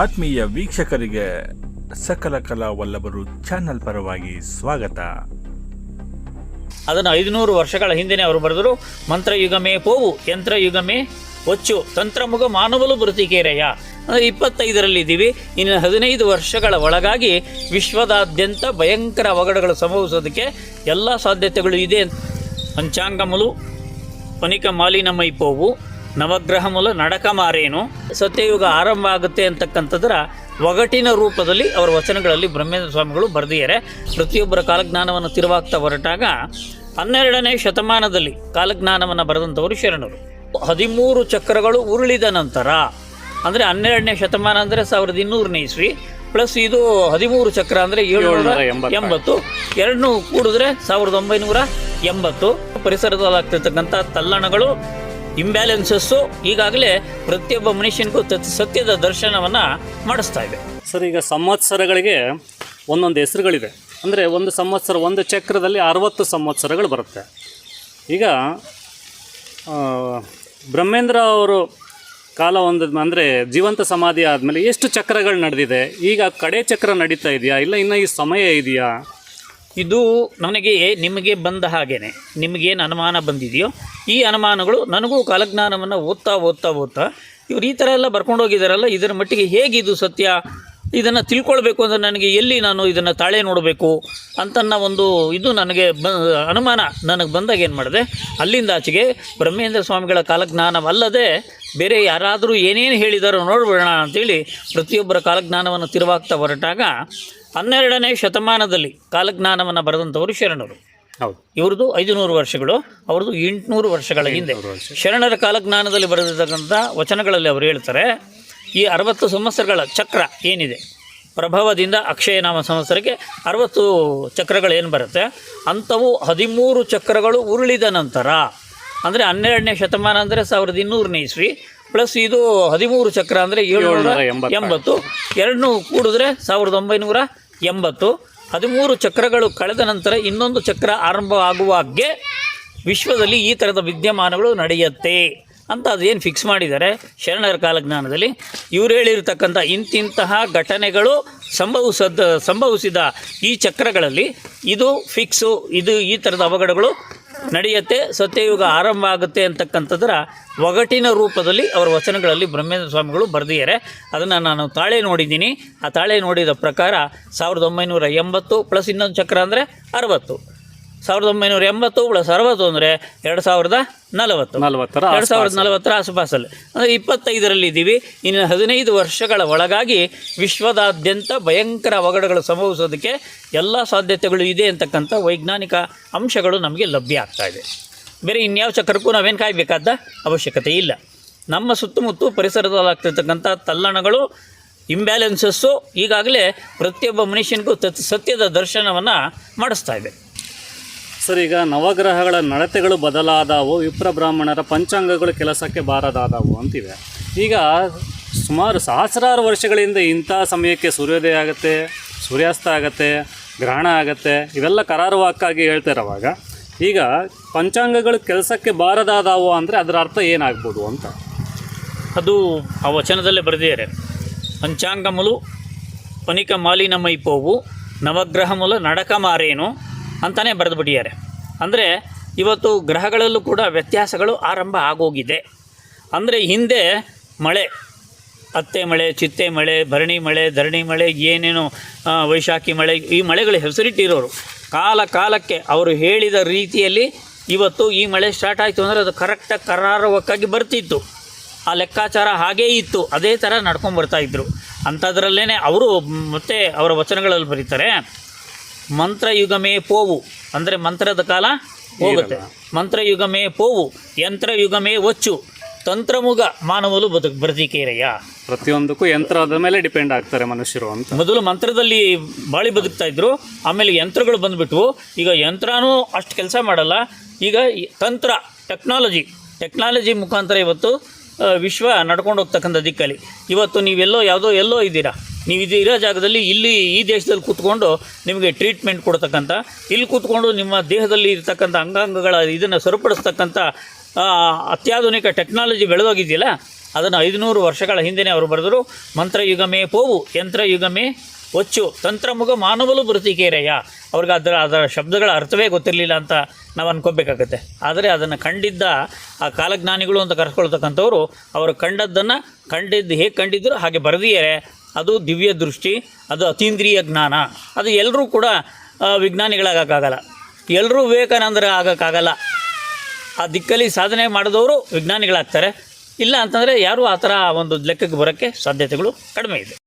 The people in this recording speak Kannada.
ಆತ್ಮೀಯ ವೀಕ್ಷಕರಿಗೆ ಸಕಲ ಕಲಾ ವಲ್ಲಭರು ಚಾನಲ್ ಪರವಾಗಿ ಸ್ವಾಗತ. ಅದನ್ನು ಐದುನೂರು ವರ್ಷಗಳ ಹಿಂದೆನೇ ಅವರು ಬರೆದರು, ಮಂತ್ರಯುಗಮೇ ಪೋವು, ಯಂತ್ರಯುಗಮೇ ಒಚ್ಚು, ತಂತ್ರಮುಗ ಮಾನವಲು ಬೃತಿಕೇರೆಯ ಇಪ್ಪತ್ತೈದರಲ್ಲಿ ಇದ್ದೀವಿ, ಇನ್ನು ಹದಿನೈದು ವರ್ಷಗಳ ಒಳಗಾಗಿ ವಿಶ್ವದಾದ್ಯಂತ ಭಯಂಕರ ಅವಘಡಗಳು ಸಂಭವಿಸೋದಕ್ಕೆ ಎಲ್ಲ ಸಾಧ್ಯತೆಗಳು ಇದೆ. ಪಂಚಾಂಗಮುಲು, ಪನಿಕ ಮಾಲಿನಮೈ ಪೋವು ನವಗ್ರಹಮುಲ ನಡಕ ಮಾರೇನು? ಸತ್ಯಯುಗ ಆರಂಭ ಆಗುತ್ತೆ ಅಂತಕ್ಕಂಥದ್ರ ಒಗಟಿನ ರೂಪದಲ್ಲಿ ಅವರ ವಚನಗಳಲ್ಲಿ ಬ್ರಹ್ಮೇಂದ್ರ ಸ್ವಾಮಿಗಳು ಬರೆದಿದ್ದಾರೆ. ಪ್ರತಿಯೊಬ್ಬರ ಕಾಲಜ್ಞಾನವನ್ನು ತಿರುವಾಗ್ತಾ ಹೊರಟಾಗ ಹನ್ನೆರಡನೇ ಶತಮಾನದಲ್ಲಿ ಕಾಲಜ್ಞಾನವನ್ನು ಬರೆದಂಥವರು ಶರಣರು. ಹದಿಮೂರು ಚಕ್ರಗಳು ಉರುಳಿದ ನಂತರ ಅಂದರೆ ಹನ್ನೆರಡನೇ ಶತಮಾನ ಅಂದರೆ ಸಾವಿರದ ಇನ್ನೂರನೇ ಇಸ್ವಿ ಪ್ಲಸ್ ಇದು ಹದಿಮೂರು ಚಕ್ರ ಅಂದರೆ ಏಳುನೂರ ಎಂಬತ್ತು. ಎರಡನ್ನೂ ಕೂಡಿದ್ರೆ ಸಾವಿರದ ಒಂಬೈನೂರ ಎಂಬತ್ತು. ಪರಿಸರದಲ್ಲಾಗ್ತಿರ್ತಕ್ಕಂಥ ತಲ್ಲಣಗಳು ಇಂಬ್ಯಾಲೆನ್ಸಸ್ಸು ಈಗಾಗಲೇ ಪ್ರತಿಯೊಬ್ಬ ಮನುಷ್ಯನಿಗೂ ಸತ್ಯದ ದರ್ಶನವನ್ನು ಮಾಡಿಸ್ತಾ ಇದೆ ಸರ್, ಈಗ ಸಂವತ್ಸರಗಳಿಗೆ ಒಂದೊಂದು ಹೆಸರುಗಳಿದೆ ಅಂದರೆ ಒಂದು ಸಂವತ್ಸರ ಒಂದು ಚಕ್ರದಲ್ಲಿ ಅರವತ್ತು ಸಂವತ್ಸರಗಳು ಬರುತ್ತೆ. ಈಗ ಬ್ರಹ್ಮೇಂದ್ರ ಅವರು ಕಾಲ ಒಂದು ಅಂದರೆ ಜೀವಂತ ಸಮಾಧಿ ಆದಮೇಲೆ ಎಷ್ಟು ಚಕ್ರಗಳು ನಡೆದಿದೆ? ಈಗ ಕಡೆ ಚಕ್ರ ನಡೀತಾ ಇದೆಯಾ? ಇಲ್ಲ ಇನ್ನು ಈ ಸಮಯ ಇದೆಯಾ? ಇದು ನನಗೆ ನಿಮಗೆ ಬಂದ ಹಾಗೇ ನಿಮಗೇನು ಅನುಮಾನ ಬಂದಿದೆಯೋ, ಈ ಅನುಮಾನಗಳು ನನಗೂ ಕಾಲಜ್ಞಾನವನ್ನು ಓದ್ತಾ ಓದ್ತಾ ಓದ್ತಾ ಇವ್ರು ಈ ಥರ ಎಲ್ಲ ಬರ್ಕೊಂಡು ಹೋಗಿದ್ದಾರಲ್ಲ ಇದರ ಮಟ್ಟಿಗೆ ಹೇಗಿದು ಸತ್ಯ? ಇದನ್ನು ತಿಳ್ಕೊಳ್ಬೇಕು ಅಂದರೆ ನನಗೆ ಎಲ್ಲಿ ನಾನು ಇದನ್ನು ತಾಳೆ ನೋಡಬೇಕು ಅಂತನ್ನ ಒಂದು ಇದು ನನಗೆ ಬ ಅನುಮಾನ ನನಗೆ ಬಂದಾಗ ಏನು ಮಾಡಿದೆ? ಅಲ್ಲಿಂದ ಆಚೆಗೆ ಬ್ರಹ್ಮೇಂದ್ರ ಸ್ವಾಮಿಗಳ ಕಾಲಜ್ಞಾನವಲ್ಲದೆ ಬೇರೆ ಯಾರಾದರೂ ಏನೇನು ಹೇಳಿದಾರೋ ನೋಡ್ಬಿಡೋಣ ಅಂತೇಳಿ ಪ್ರತಿಯೊಬ್ಬರ ಕಾಲಜ್ಞಾನವನ್ನು ತಿರುವಾಗ್ತಾ ಹೊರಟಾಗ ಹನ್ನೆರಡನೇ ಶತಮಾನದಲ್ಲಿ ಕಾಲಜ್ಞಾನವನ್ನು ಬರೆದಂಥವರು ಶರಣರು. ಹೌದು. ಇವ್ರದ್ದು ಐದುನೂರು ವರ್ಷಗಳು ಅವ್ರದ್ದು ಎಂಟುನೂರು ವರ್ಷಗಳ ಹಿಂದೆ. ಶರಣರ ಕಾಲಜ್ಞಾನದಲ್ಲಿ ಬರೆದಿರ್ತಕ್ಕಂಥ ವಚನಗಳಲ್ಲಿ ಅವರು ಹೇಳ್ತಾರೆ ಈ ಅರವತ್ತು ಸಂವತ್ಸರಗಳ ಚಕ್ರ ಏನಿದೆ? ಪ್ರಭವದಿಂದ ಅಕ್ಷಯನಾಮ ಸಂವತ್ಸರಕ್ಕೆ ಅರವತ್ತು ಚಕ್ರಗಳು ಏನು ಬರುತ್ತೆ? ಅಂಥವು ಹದಿಮೂರು ಚಕ್ರಗಳು ಉರುಳಿದ ನಂತರ ಅಂದರೆ ಹನ್ನೆರಡನೇ ಶತಮಾನ ಅಂದರೆ ಸಾವಿರದ ಇನ್ನೂರನೇ ಇಸ್ವಿ ಪ್ಲಸ್ ಇದು ಹದಿಮೂರು ಚಕ್ರ ಅಂದರೆ ಏಳುನೂರ. ಎಂಬತ್ತು ಎರಡನ್ನೂ ಕೂಡಿದ್ರೆ ಸಾವಿರದ ಒಂಬೈನೂರ ಎಂಬತ್ತು. ಹದಿಮೂರು ಚಕ್ರಗಳು ಕಳೆದ ನಂತರ ಇನ್ನೊಂದು ಚಕ್ರ ಆರಂಭ ಆಗುವಾಗೆ ವಿಶ್ವದಲ್ಲಿ ಈ ಥರದ ವಿದ್ಯಮಾನಗಳು ನಡೆಯುತ್ತೆ. ಅಂತ ಅದೇನು ಫಿಕ್ಸ್ ಮಾಡಿದ್ದಾರೆ, ಶರಣರ ಕಾಲಜ್ಞಾನದಲ್ಲಿ ಇವರು ಹೇಳಿರ್ತಕ್ಕಂಥ ಇಂತಿಂತಹ ಘಟನೆಗಳು ಸಂಭವಿಸದ, ಸಂಭವಿಸಿದ ಈ ಚಕ್ರಗಳಲ್ಲಿ ಇದು ಫಿಕ್ಸು ಇದು ಈ ಥರದ ಅವಘಡಗಳು ನಡೆಯುತ್ತೆ, ಸತ್ಯಯುಗ ಆರಂಭ ಆಗುತ್ತೆ ಅಂತಕ್ಕಂಥದ್ರ ಒಗಟಿನ ರೂಪದಲ್ಲಿ ಅವರ ವಚನಗಳಲ್ಲಿ ಬ್ರಹ್ಮೇಂದ್ರ ಸ್ವಾಮಿಗಳು ಬರೆದಿದ್ದಾರೆ. ಅದನ್ನು ನಾನು ತಾಳೆ ನೋಡಿದ್ದೀನಿ. ಆ ತಾಳೆ ನೋಡಿದ ಪ್ರಕಾರ ಸಾವಿರದ ಒಂಬೈನೂರ ಎಂಬತ್ತು ಪ್ಲಸ್ ಇನ್ನೊಂದು ಚಕ್ರ ಅಂದರೆ ಅರವತ್ತು. ಸಾವಿರದ ಒಂಬೈನೂರ ಎಂಬತ್ತು ಪ್ಲಸ್ ಅರವತ್ತು ಅಂದರೆ ಎರಡು ಸಾವಿರದ ನಲವತ್ತು. ನಲವತ್ತರ ಎರಡು ಸಾವಿರದ ನಲವತ್ತರ ಆಸುಪಾಸಲ್ಲಿ. ಅಂದರೆ ಇಪ್ಪತ್ತೈದರಲ್ಲಿ ಇದ್ದೀವಿ ಇನ್ನು ಹದಿನೈದು ವರ್ಷಗಳ ಒಳಗಾಗಿ ವಿಶ್ವದಾದ್ಯಂತ ಭಯಂಕರ ಅವಘಡಗಳು ಸಂಭವಿಸೋದಕ್ಕೆ ಎಲ್ಲ ಸಾಧ್ಯತೆಗಳು ಇದೆ ಅಂತಕ್ಕಂಥ ವೈಜ್ಞಾನಿಕ ಅಂಶಗಳು ನಮಗೆ ಲಭ್ಯ ಆಗ್ತಾ ಇದೆ. ಬೇರೆ ಇನ್ಯಾವ ಚಕ್ರಕ್ಕೂ ನಾವೇನು ಕಾಯಬೇಕಾದ ಅವಶ್ಯಕತೆ ಇಲ್ಲ. ನಮ್ಮ ಸುತ್ತಮುತ್ತ ಪರಿಸರದಲ್ಲಾಗ್ತಿರ್ತಕ್ಕಂಥ ತಲ್ಲಣಗಳು ಇಂಬ್ಯಾಲೆನ್ಸಸ್ಸು ಈಗಾಗಲೇ ಪ್ರತಿಯೊಬ್ಬ ಮನುಷ್ಯನಿಗೂ ತತ್ ಸತ್ಯದ ದರ್ಶನವನ್ನು ಮಾಡಿಸ್ತಾ ಇದೆ. ಸರ್, ಈಗ ನವಗ್ರಹಗಳ ನಡತೆಗಳು ಬದಲಾದವು ವಿಪ್ರ ಬ್ರಾಹ್ಮಣರ ಪಂಚಾಂಗಗಳು ಕೆಲಸಕ್ಕೆ ಬಾರದಾದವು ಅಂತಿವೆ. ಈಗ ಸುಮಾರು ಸಹಸ್ರಾರು ವರ್ಷಗಳಿಂದ ಇಂಥ ಸಮಯಕ್ಕೆ ಸೂರ್ಯೋದಯ ಆಗುತ್ತೆ, ಸೂರ್ಯಾಸ್ತ ಆಗುತ್ತೆ, ಗ್ರಹಣ ಆಗುತ್ತೆ, ಇವೆಲ್ಲ ಕರಾರುವಾಕ್ಕಾಗಿ ಹೇಳ್ತಾರವಾಗ ಈಗ ಪಂಚಾಂಗಗಳು ಕೆಲಸಕ್ಕೆ ಬಾರದಾದವು ಅಂದರೆ ಅದರ ಅರ್ಥ ಏನಾಗ್ಬೋದು ಅಂತ? ಅದು ಆ ವಚನದಲ್ಲೇ ಬರೆದಿದ್ದಾರೆ. ಪಂಚಾಂಗಮಲು ಪನಿಕ ಮಾಲಿನ ಮೈಪೋವು ನವಗ್ರಹಮುಲ ನಡಕ ಮಾರೇನು ಅಂತಲೇ ಬರೆದುಬಿಟ್ಟಿದ್ದಾರೆ ಅಂದರೆ ಇವತ್ತು ಗ್ರಹಗಳಲ್ಲೂ ಕೂಡ ವ್ಯತ್ಯಾಸಗಳು ಆರಂಭ ಆಗೋಗಿದೆ. ಅಂದರೆ ಹಿಂದೆ ಮಳೆ, ಅತ್ತೆ ಮಳೆ, ಚಿತ್ತೆ ಮಳೆ, ಭರಣಿ ಮಳೆ, ಧರಣಿ ಮಳೆ, ಏನೇನು ವೈಶಾಖಿ ಮಳೆ, ಈ ಮಳೆಗಳು ಹೆಸರಿಟ್ಟಿರೋರು. ಕಾಲ ಕಾಲಕ್ಕೆ ಅವರು ಹೇಳಿದ ರೀತಿಯಲ್ಲಿ ಇವತ್ತು ಈ ಮಳೆ ಸ್ಟಾರ್ಟ್ ಆಯಿತು ಅಂದರೆ ಅದು ಕರೆಕ್ಟಾಗಿ ಕರಾರವಕ್ಕಾಗಿ ಬರ್ತಿತ್ತು. ಆ ಲೆಕ್ಕಾಚಾರ ಹಾಗೇ ಇತ್ತು. ಅದೇ ಥರ ನಡ್ಕೊಂಡು ಬರ್ತಾಯಿದ್ರು ಅಂಥದ್ರಲ್ಲೇ ಅವರು ಮತ್ತೆ ಅವರ ವಚನಗಳಲ್ಲಿ ಬರೀತಾರೆ ಮಂತ್ರಯುಗಮೇ ಪೋವು. ಅಂದರೆ ಮಂತ್ರದ ಕಾಲ ಹೋಗುತ್ತೆ. ಮಂತ್ರಯುಗಮೇ ಪೋವು ಯಂತ್ರಯುಗಮೇ ಒಚ್ಚು. ತಂತ್ರಮುಗ ಮಾನವಲು ಬದುಕು ಬರ್ತಿಕೇರಯ್ಯ ಪ್ರತಿಯೊಂದಕ್ಕೂ ಯಂತ್ರದ ಮೇಲೆ ಡಿಪೆಂಡ್ ಆಗ್ತಾರೆ ಮನುಷ್ಯರು ಅಂತ. ಮೊದಲು ಮಂತ್ರದಲ್ಲಿ ಬಾಳಿ ಬದುಕ್ತಾ ಇದ್ರು ಆಮೇಲೆ ಯಂತ್ರಗಳು ಬಂದ್ಬಿಟ್ವು. ಈಗ ಯಂತ್ರನೂ ಅಷ್ಟು ಕೆಲಸ ಮಾಡಲ್ಲ. ಈಗ ತಂತ್ರ ಟೆಕ್ನಾಲಜಿ ಟೆಕ್ನಾಲಜಿ ಮುಖಾಂತರ ಇವತ್ತು ವಿಶ್ವ ನಡ್ಕೊಂಡು ಹೋಗ್ತಕ್ಕಂಥ ದಿಕ್ಕಲ್ಲಿ ಇವತ್ತು ನೀವೆಲ್ಲೋ ಯಾವುದೋ ಎಲ್ಲೋ ಇದ್ದೀರಾ? ನೀವು ಇದು ಇರೋ ಜಾಗದಲ್ಲಿ ಇಲ್ಲಿ ಈ ದೇಶದಲ್ಲಿ ಕೂತ್ಕೊಂಡು ನಿಮಗೆ ಟ್ರೀಟ್ಮೆಂಟ್ ಕೊಡ್ತಕ್ಕಂಥ, ಇಲ್ಲಿ ಕೂತ್ಕೊಂಡು ನಿಮ್ಮ ದೇಹದಲ್ಲಿ ಇರತಕ್ಕಂಥ ಅಂಗಾಂಗಗಳ ಇದನ್ನು ಸರಿಪಡಿಸ್ತಕ್ಕಂಥ ಅತ್ಯಾಧುನಿಕ ಟೆಕ್ನಾಲಜಿ ಬೆಳೆದೋಗಿದೆಯಲ್ಲ, ಅದನ್ನು ಐದುನೂರು ವರ್ಷಗಳ ಹಿಂದೆನೇ ಅವರು ಬರೆದರು, ಮಂತ್ರಯುಗಮೇ ಪೋವು, ಯಂತ್ರಯುಗಮೇ ಒಚ್ಚು ತಂತ್ರಮುಗ ಮಾನವಲು ಬೃತಿಕೇರಯ್ಯ ಅವ್ರಿಗೆ ಅದರ ಅದರ ಶಬ್ದಗಳ ಅರ್ಥವೇ ಗೊತ್ತಿರಲಿಲ್ಲ ಅಂತ ನಾವು ಅನ್ಕೋಬೇಕಾಗತ್ತೆ. ಆದರೆ ಅದನ್ನು ಕಂಡಿದ್ದ ಆ ಕಾಲಜ್ಞಾನಿಗಳು ಅಂತ ಕರೆಸ್ಕೊಳ್ತಕ್ಕಂಥವ್ರು, ಅವರು ಕಂಡದ್ದನ್ನು, ಕಂಡಿದ್ದು ಹೇಗೆ ಕಂಡಿದ್ದರು ಹಾಗೆ ಬರೆದಿದ್ದಾರೆ. ಅದು ದಿವ್ಯ ದೃಷ್ಟಿ, ಅದು ಅತೀಂದ್ರಿಯ ಜ್ಞಾನ. ಅದು ಎಲ್ಲರೂ ಕೂಡ ವಿಜ್ಞಾನಿಗಳಾಗೋಕ್ಕಾಗಲ್ಲ. ಎಲ್ಲರೂ ವಿವೇಕಾನಂದರ ಆಗೋಕ್ಕಾಗಲ್ಲ. ಆ ದಿಕ್ಕಲ್ಲಿ ಸಾಧನೆ ಮಾಡಿದವರು ವಿಜ್ಞಾನಿಗಳಾಗ್ತಾರೆ. ಇಲ್ಲ ಅಂತಂದರೆ ಯಾರೂ ಆ ಥರ ಒಂದು ಲೆಕ್ಕಕ್ಕೆ ಬರೋಕ್ಕೆ ಸಾಧ್ಯತೆಗಳು ಕಡಿಮೆ ಇದೆ.